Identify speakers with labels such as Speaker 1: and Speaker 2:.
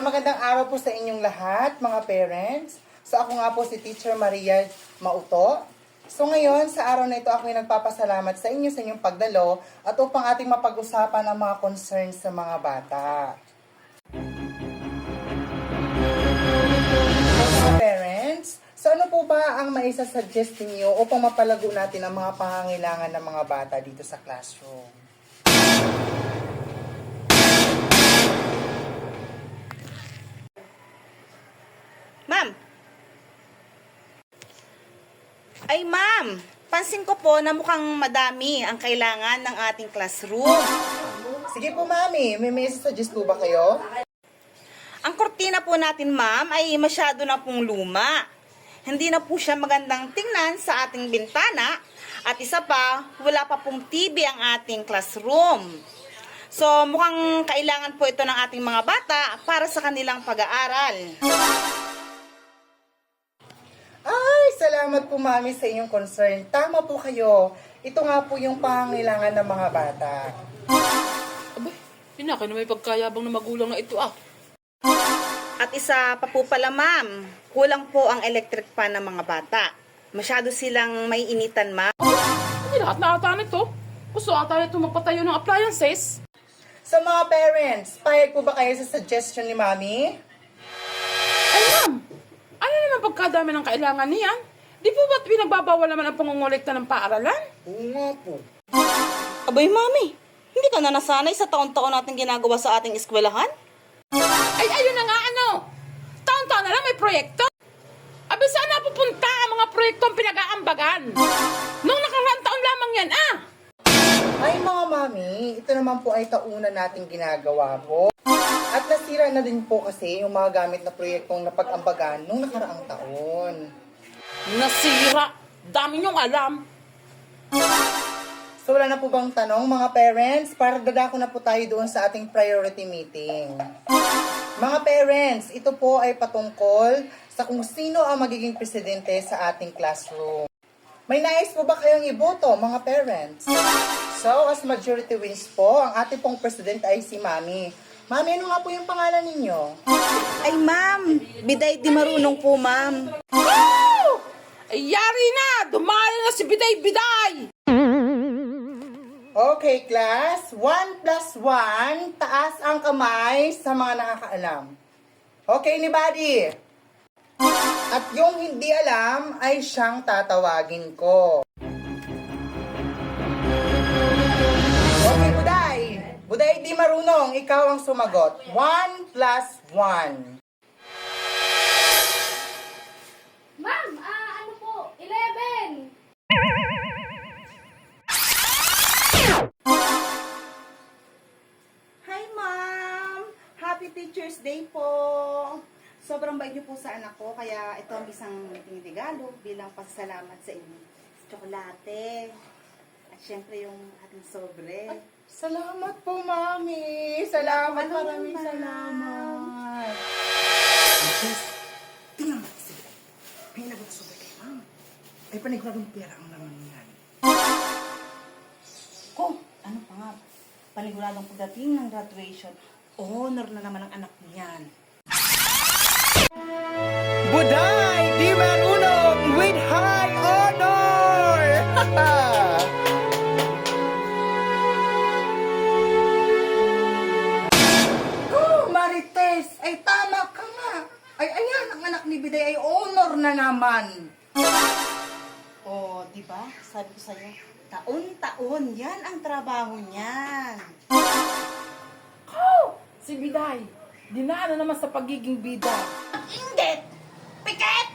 Speaker 1: Magandang araw po sa inyong lahat, mga parents. So ako nga po si Teacher Maria Mauto. So ngayon, sa araw na ito, ako ay nagpapasalamat sa inyo sa inyong pagdalo at upang ating mapag-usapan ang mga concerns sa mga bata. Parents, so ano po ba ang maisa-suggest ninyo upang mapalago natin ang mga pangangailangan ng mga bata dito sa classroom?
Speaker 2: Ay, ma'am. Pansin ko po na mukhang madami ang kailangan ng ating classroom.
Speaker 1: Sige po, Mami. May may suggest po ba kayo?
Speaker 2: Ang kortina po natin, ma'am, ay masyado na pong luma. Hindi na po siya magandang tingnan sa ating bintana. At isa pa, wala pa pong TV ang ating classroom. So, mukhang kailangan po ito ng ating mga bata para sa kanilang pag-aaral.
Speaker 1: Salamat po, Mami, sa inyong concern. Tama po kayo. Ito nga po yung pangangailangan ng mga bata.
Speaker 3: Abay, pinaka na may pagkayabang na magulang na ito ah.
Speaker 2: At isa pa po pala, ma'am, kulang po ang electric fan ng mga bata. Masyado silang may initan, ma'am.
Speaker 3: Hindi lahat na ata nito. Gusto ata nito magpatayo ng appliances.
Speaker 1: Sa mga parents, payag po ba kayo sa suggestion ni Mami?
Speaker 3: Ay ma'am, ano naman pagkadami ng kailangan niyan? Di po ba't pinagbabawal naman ang pangungulekta ng paaralan?
Speaker 1: Oo nga po.
Speaker 2: Abay, mami, hindi ka na nasanay sa taon-taon natin ginagawa sa ating eskwelahan?
Speaker 3: Ay, ayun na nga ano. Taon-taon na lang may proyekto. Abi, saan napupunta ang mga proyektong pinag-aambagan? Nung nakaraang taon lamang yan ah.
Speaker 1: Ay, mga Mami, ito naman po ay taunan nating ginagawa po. At nasira na din po kasi yung mga gamit na proyektong napag-ambagan nung nakaraang taon.
Speaker 3: Nasira. Dami niyong alam.
Speaker 1: So wala na po bang tanong mga parents? Para dadako na po tayo doon sa ating priority meeting. Mga parents, ito po ay patungkol sa kung sino ang magiging presidente sa ating classroom. May nais po ba kayong iboto, mga parents? So, as majority wins po, ang ating pong president ay si Mami. Mami, ano nga po yung pangalan ninyo?
Speaker 2: Ay, ma'am, biday di marunong po, ma'am.
Speaker 3: Yari na! Dumali na si Biday Biday!
Speaker 1: Okay, class. 1 plus 1. Taas ang kamay sa mga nakakaalam. Okay, anybody? At yung hindi alam ay siyang tatawagin ko. Okay, Buday. Buday di marunong. Ikaw ang sumagot. 1 plus 1.
Speaker 2: Teacher's Day po! Sobrang bait niyo po sa anak ko, kaya ito ang isang tinigalo bilang pasalamat sa inyo. Tsokolate. At syempre yung ating sobre.
Speaker 1: Salamat po, Mami. Salamat,
Speaker 2: Ano
Speaker 1: maraming
Speaker 2: naman?
Speaker 1: salamat. Yes. Tingnan mo, sige. May nagot sa kay Ma'am. Ay, paniguradong pera ang naman yan.
Speaker 2: Ko, ano pa nga? Paniguradong pagdating ng graduation, honor na naman ang anak niyan.
Speaker 1: Buday di marunong with high honor! oh, Marites! Ay, tama ka nga! Ay, ayan, ang anak ni Biday ay honor na naman!
Speaker 2: Oh, di ba? Sabi ko sa'yo, taon-taon, yan ang trabaho niyan.
Speaker 3: Oh! Si Biday, dinaan na naman sa pagiging bida.
Speaker 2: Ingit! Piket!